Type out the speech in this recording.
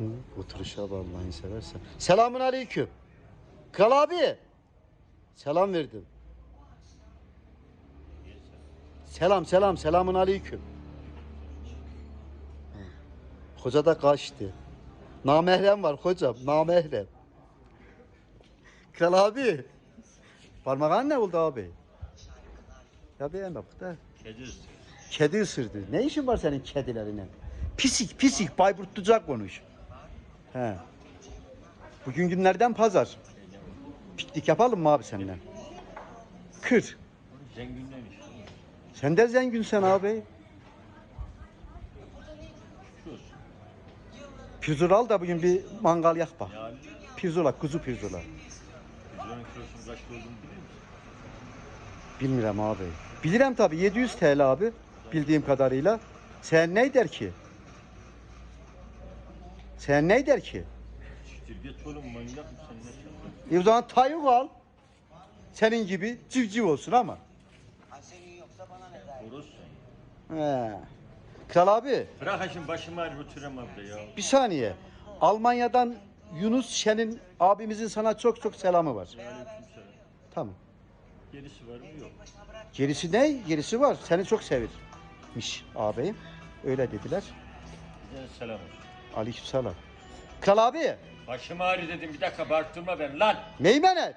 Hı, oturuşa bak Allah'ını seversen. Selamun aleyküm. Kral abi. Selam verdim. Selam selam selamun aleyküm. Hoca da kaçtı. Namehrem var hocam namehrem. Kral abi. Parmağın ne oldu abi? Ya beğen bak da. Kedi ısırıyor. Kedi ısırdı. Ne işin var senin kedilerine? Pisik pisik Bayburtluca konuş. He. Bugün günlerden pazar. Piknik yapalım mı abi seninle? Kır. Zenginlemiş. Sen de zenginsen abi. Şuz. Pirzola al da bugün bir mangal yak bak. Yani kuzu musun? Bilmiyorum abi. Bilirim tabi 700 TL abi. Bildiğim kadarıyla. Sen ne der ki? Sen ne der ki? Siktir git oğlum manyak mısın ne çabuk? E o zaman tayuk al. Senin gibi civciv olsun ama. Horoz sen. He. Kral abi Bırak ha şimdi başımı ağrı götürem abi ya. bir saniye. Almanya'dan Yunus Şen'in abimizin sana çok çok selamı var. Aleykümselam. Tamam. Gerisi var mı yok. Gerisi ne? Gerisi var. Seni çok sevirmiş ağabeyim. Öyle dediler. Bize selam olsun. Aleykümselam. Kral abi Başım ağrı dedim bir dakika bağırtırma ben lan. meymenet.